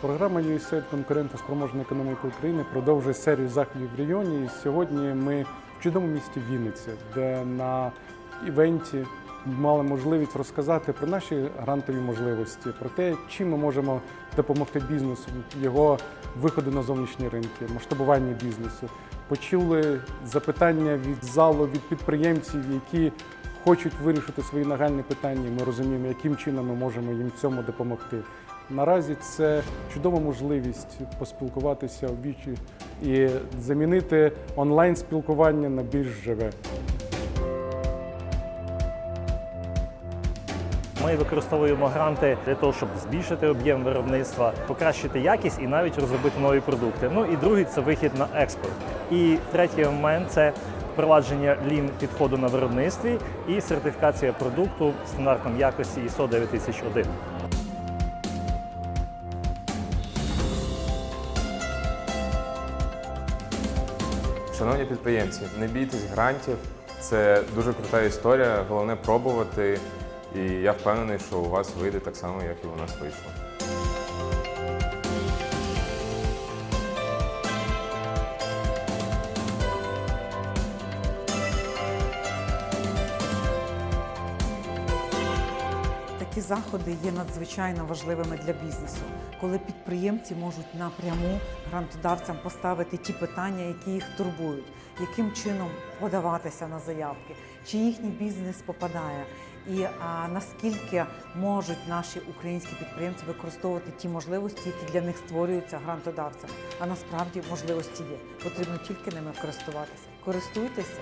Програма USAID конкурентоспроможна економіка України продовжує серію заходів в регіоні. І сьогодні ми в чудовому місті Вінниця, де на івенті мали можливість розказати про наші грантові можливості, про те, чим ми можемо допомогти бізнесу, його виходу на зовнішні ринки, масштабування бізнесу. Почули запитання від залу від підприємців, які хочуть вирішити свої нагальні питання. Ми розуміємо, яким чином ми можемо їм цьому допомогти. Наразі це чудова можливість поспілкуватися в вічі і замінити онлайн спілкування на більш живе. Ми використовуємо гранти для того, щоб збільшити об'єм виробництва, покращити якість і навіть розробити нові продукти. Ну і другий це вихід на експорт. І третій момент це впровадження лін підходу на виробництві і сертифікація продукту стандартом якості ISO 9001. Шановні підприємці, не бійтесь грантів. Це дуже крута історія. Головне пробувати. І я впевнений, що у вас вийде так само, як і у нас вийшло. Такі заходи є надзвичайно важливими для бізнесу, коли підприємці можуть напряму грантодавцям поставити ті питання, які їх турбують, яким чином подаватися на заявки, чи їхній бізнес попадає, і а, наскільки можуть наші українські підприємці використовувати ті можливості, які для них створюються грантодавцями. А насправді можливості є. Потрібно тільки ними користуватися. Користуйтеся,